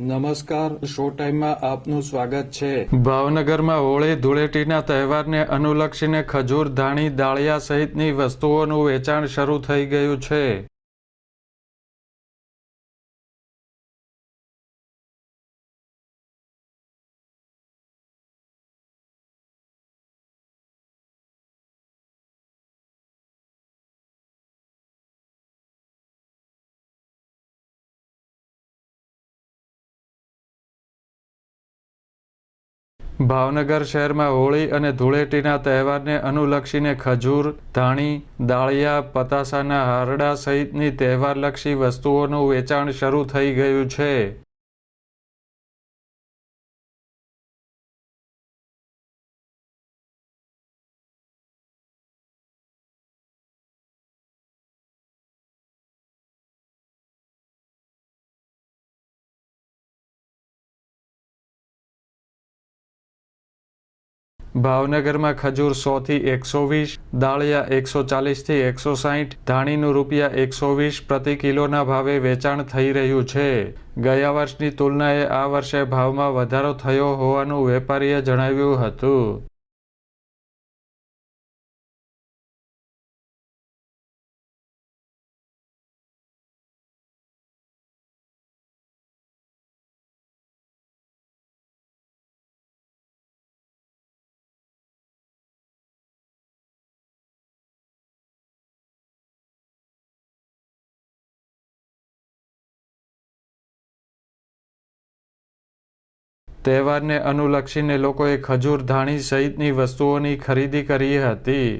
નમસ્કાર શો ટાઈમમાં આપનું સ્વાગત છે. ભાવનગરમાં હોળી ધૂળેટીના તહેવારને અનુલક્ષીને ખજૂર, ધાણી, દાળિયા સહિતની વસ્તુઓનું વેચાણ શરૂ થઈ ગયું છે. ભાવનગર શહેરમાં હોળી અને ધૂળેટીના તહેવારને અનુલક્ષીને ખજૂર, ધાણી, દાળિયા, પતાસાના હારડા સહિતની તહેવારલક્ષી વસ્તુઓનું વેચાણ શરૂ થઈ ગયું છે. ભાવનગરમાં ખજૂર સોથી એકસો વીસ, દાળિયા એકસો ચાલીસથી એકસો સાહીઠ ધાણીનું રૂપિયા એકસો વીસ પ્રતિ કિલોના ભાવે વેચાણ થઈ રહ્યું છે. ગયા વર્ષની તુલનાએ આ વર્ષે ભાવમાં વધારો થયો હોવાનું વેપારીએ જણાવ્યું હતું. તહેવારને અનુલક્ષીને લોકોએ ખજૂર ધાણી સહિતની વસ્તુઓની ખરીદી કરી હતી.